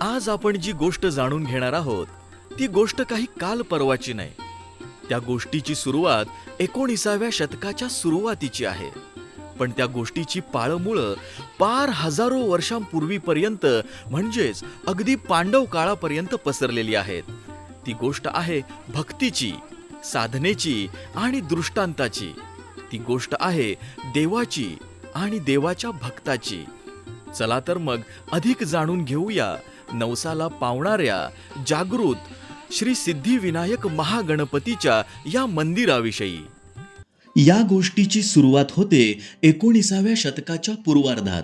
आज आपण जी गोष्ट जाणून घेणार आहोत ती गोष्ट काही काल परवाची नाही. त्या गोष्टीची सुरुवात एकोणीसाव्या शतकाच्या सुरुवातीची आहे. पण त्या गोष्टीची पाळमुळं पार हजारो वर्षांपूर्वीपर्यंत म्हणजेच अगदी पांडव काळापर्यंत पसरलेली आहेत. ती गोष्ट आहे भक्तीची साधनेची आणि दृष्टांताची. ती गोष्ट आहे देवाची आणि देवाच्या भक्ताची. चला तर मग अधिक जाणून घेऊया नवसाला पावणाऱ्या जागृत श्री सिद्धिविनायक महागणपतीच्या या मंदिराविषयी. या गोष्टीची सुरुवात होते एकोणीसाव्या शतकाच्या पूर्वार्धात.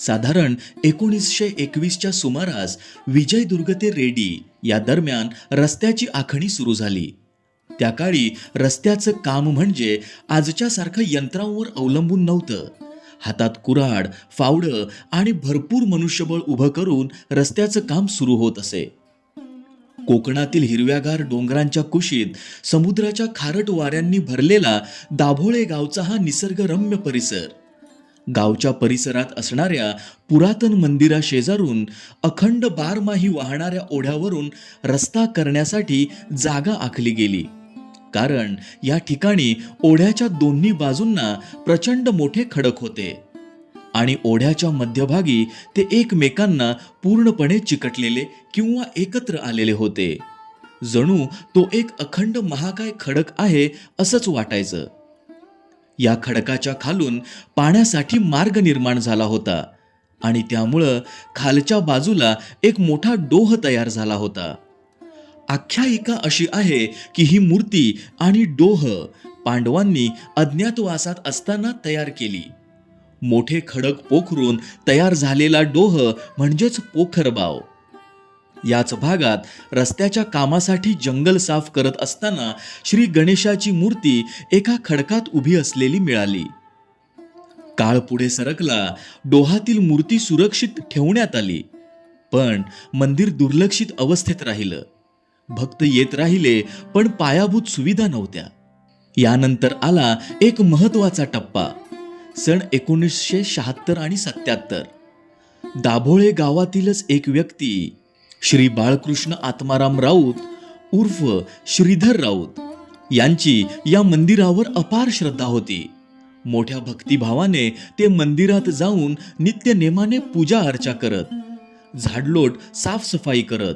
साधारण एकोणीसशे एकवीसच्या सुमारास विजयदुर्ग ते रेडी या दरम्यान रस्त्याची आखणी सुरू झाली. त्या काळी रस्त्याचं काम म्हणजे आजच्यासारखं यंत्रांवर अवलंबून नव्हतं. हातात कुऱ्हाड फावडं आणि भरपूर मनुष्यबळ उभं करून रस्त्याचं काम सुरू होत असे. कोकणातील हिरव्यागार डोंगरांच्या कुशीत समुद्राच्या खारट वाऱ्यांनी भरलेला दाभोळे गावचा हा निसर्गरम्य परिसर. गावच्या परिसरात असणाऱ्या पुरातन मंदिरा शेजारून अखंड बारमाही वाहणाऱ्या ओढ्यावरून रस्ता करण्यासाठी जागा आखली गेली. कारण या ठिकाणी ओढ्याच्या दोन्ही बाजूंना प्रचंड मोठे खडक होते. आणि ओढ्याच्या मध्यभागी ते एकमेकांना पूर्णपणे चिकटलेले किंवा एकत्र आलेले होते. जणू तो एक अखंड महाकाय खडक आहे असंच वाटायचं. या खडकाच्या खालून पाण्यासाठी मार्ग निर्माण झाला होता आणि त्यामुळं खालच्या बाजूला एक मोठा डोह तयार झाला होता. आख्यायिका अशी आहे की ही मूर्ती आणि डोह पांडवांनी अज्ञातवासात असताना तयार केली. मोठे खडक पोखरून तयार झालेला डोह म्हणजेच पोखरबाव. याच भागात रस्त्याच्या कामासाठी जंगल साफ करत असताना श्री गणेशाची मूर्ती एका खडकात उभी असलेली मिळाली. काळ पुढे सरकला डोहातील मूर्ती सुरक्षित ठेवण्यात आली. पण मंदिर दुर्लक्षित अवस्थेत राहिलं. भक्त येत राहिले पण पायाभूत सुविधा नव्हत्या. यानंतर आला एक महत्त्वाचा टप्पा. सन एकोणीसशे शहात्तर आणि सत्याहत्तर दाभोळे गावातीलच एक व्यक्ती श्री बाळकृष्ण आत्माराम राऊत उर्फ श्रीधर राऊत. यांची या मंदिरावर अपार श्रद्धा होती. मोठ्या भक्तिभावाने ते मंदिरात जाऊन नित्य नेमाने पूजा अर्चा करत झाडलोट साफसफाई करत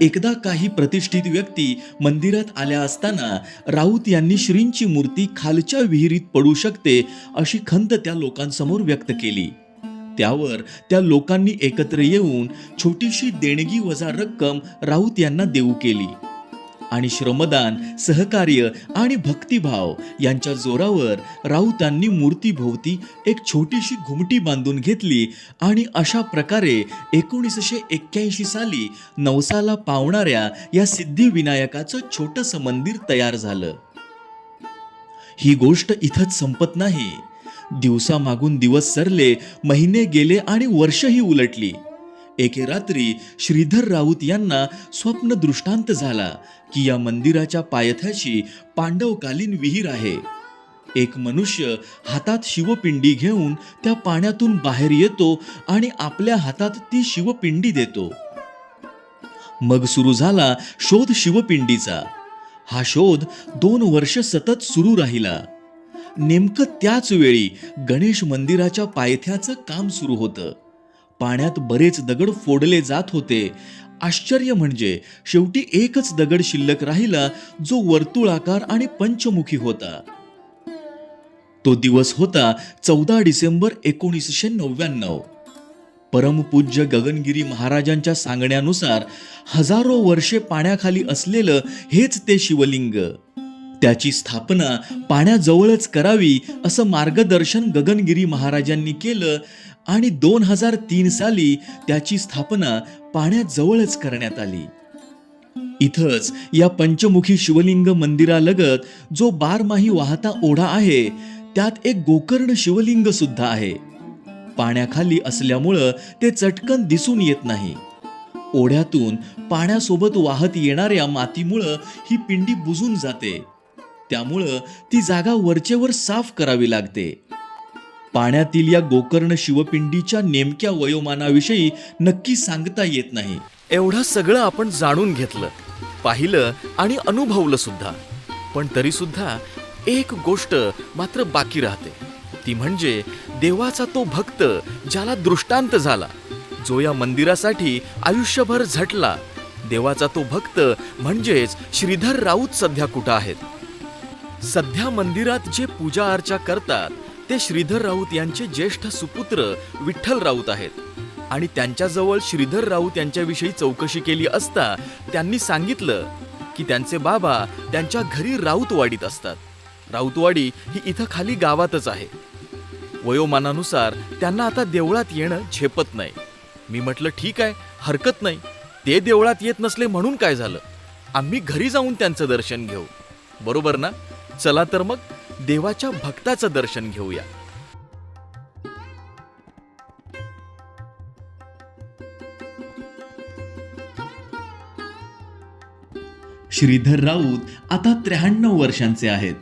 एकदा काही प्रतिष्ठित व्यक्ती मंदिरात आल्या असताना राऊत यांनी श्रींची मूर्ती खालच्या विहिरीत पडू शकते अशी खंत त्या लोकांसमोर व्यक्त केली. त्यावर त्या लोकांनी एकत्र येऊन छोटीशी देणगी वजा रक्कम राऊत यांना देऊ केली. आणि श्रमदान सहकार्य आणि भक्तिभाव यांच्या जोरावर राऊतांनी मूर्तीभोवती एक छोटीशी घुमटी बांधून घेतली आणि अशा प्रकारे एकोणीसशे एक्क्याऐंशी साली नवसाला पावणाऱ्या या सिद्धिविनायकाचं छोटंसं मंदिर तयार झालं. ही गोष्ट इथंच संपत नाही. दिवसामागून दिवस सरले महिने गेले आणि वर्षही उलटली. एके रात्री श्रीधर राऊत यांना स्वप्न दृष्टांत झाला की या मंदिराच्या पायथ्याशी पांडवकालीन विहीर आहे. एक मनुष्य हातात शिवपिंडी घेऊन त्या पाण्यातून बाहेर येतो आणि आपल्या हातात ती शिवपिंडी देतो. मग सुरू झाला शोध शिवपिंडीचा. हा शोध दोन वर्ष सतत सुरू राहिला. नेमकं त्याच वेळी गणेश मंदिराच्या पायथ्याचं काम सुरू होतं. पाण्यात बरेच दगड फोडले जात होते. आश्चर्य म्हणजे शेवटी एकच दगड शिल्लक राहिला जो वर्तुळाकार आणि पंचमुखी होता. तो दिवस होता चौदा डिसेंबर एकोणीसशे नव्याण्णव. परमपूज्य गगनगिरी महाराजांच्या सांगण्यानुसार हजारो वर्षे पाण्याखाली असलेलं हेच ते शिवलिंग. त्याची स्थापना पाण्याजवळच करावी असं मार्गदर्शन गगनगिरी महाराजांनी केलं आणि दोन हजार तीन साली त्याची स्थापना पाण्याजवळच करण्यात आली. इथंच या पंचमुखी शिवलिंग मंदिरालगत जो बारमाही वाहता ओढा आहे त्यात एक गोकर्ण शिवलिंग सुद्धा आहे. पाण्याखाली असल्यामुळं ते चटकन दिसून येत नाही. ओढ्यातून पाण्यासोबत वाहत येणाऱ्या मातीमुळं ही पिंडी बुजून जाते. त्यामुळं ती जागा वरचेवर साफ करावी लागते. पाण्यातील या गोकर्ण शिवपिंडीच्या नेमक्या वयोमानाविषयी नक्की सांगता येत नाही. एवढं सगळं आपण जाणून घेतलं पाहिलं आणि अनुभवलं सुद्धा. पण तरी सुद्धा एक गोष्ट मात्र बाकी राहते. ती म्हणजे देवाचा तो भक्त ज्याला दृष्टांत झाला जो या मंदिरासाठी आयुष्यभर झटला. देवाचा तो भक्त म्हणजेच श्रीधर राऊत सध्या कुठं आहेत? सध्या मंदिरात जे पूजा अर्चा करतात ते श्रीधर राऊत यांचे ज्येष्ठ सुपुत्र विठ्ठल राऊत आहेत. आणि त्यांच्याजवळ श्रीधर राऊत यांच्याविषयी चौकशी केली असता त्यांनी सांगितलं की त्यांचे बाबा त्यांच्या घरी राऊतवाडीत असतात. राऊतवाडी ही इथं खाली गावातच आहे. वयोमानानुसार त्यांना आता देवळात येणं झेपत नाही. मी म्हटलं ठीक आहे हरकत नाही. ते देवळात येत नसले म्हणून काय झालं? आम्ही घरी जाऊन त्यांचं दर्शन घेऊ. बरोबर ना? चला तर मग. देवाच्या भक्ताचं दर्शन घेऊया. श्रीधर राऊत आता त्र्याण्णव वर्षांचे आहेत.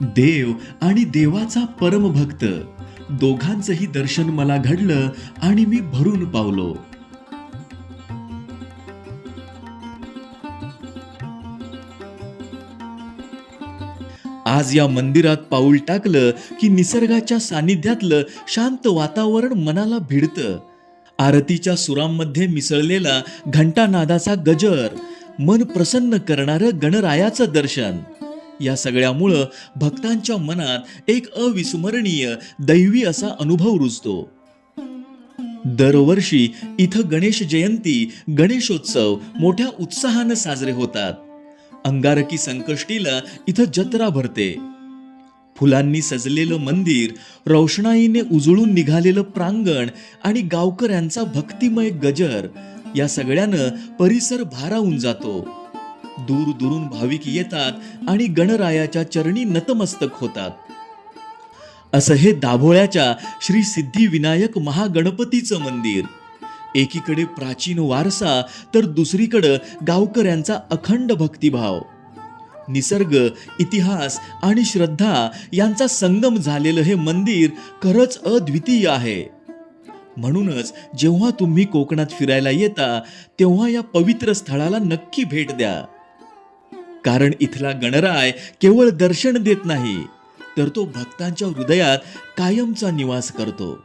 देव आणि देवाचा परमभक्त दोघांचंही दर्शन मला घडलं आणि मी भरून पावलो. आज या मंदिरात पाऊल टाकलं की निसर्गाच्या सानिध्यातलं शांत वातावरण मनाला भिडतं. आरतीच्या सुरांमध्ये मिसळलेला घंटानादाचा गजर मन प्रसन्न करणारं गणरायाचं दर्शन. या सगळ्यामुळं भक्तांच्या मनात एक अविस्मरणीय दैवी असा अनुभव रुजतो. दरवर्षी इथं गणेश जयंती गणेशोत्सव मोठ्या उत्साहानं साजरे होतात. अंगारकी संकष्टीला इथं जत्रा भरते. फुलांनी सजलेलं मंदिर रोषणाईने उजळून निघालेलं प्रांगण आणि गावकऱ्यांचा भक्तिमय गजर या सगळ्यानं परिसर भारावून जातो. दूर दुरून भाविक येतात आणि गणरायाच्या चरणी नतमस्तक होतात. असं हे दाभोळ्याच्या श्री सिद्धिविनायक महागणपतीचं मंदिर. एकीकडे प्राचीन वारसा तर दुसरीकडं गावकऱ्यांचा अखंड भक्तिभाव. निसर्ग इतिहास आणि श्रद्धा यांचा संगम झालेलं हे मंदिर खरंच अद्वितीय आहे. म्हणूनच जेव्हा तुम्ही कोकणात फिरायला येता तेव्हा या पवित्र स्थळाला नक्की भेट द्या. कारण इथला गणराय केवळ दर्शन देत नाही तर तो भक्तांच्या हृदयात कायमचा निवास करतो.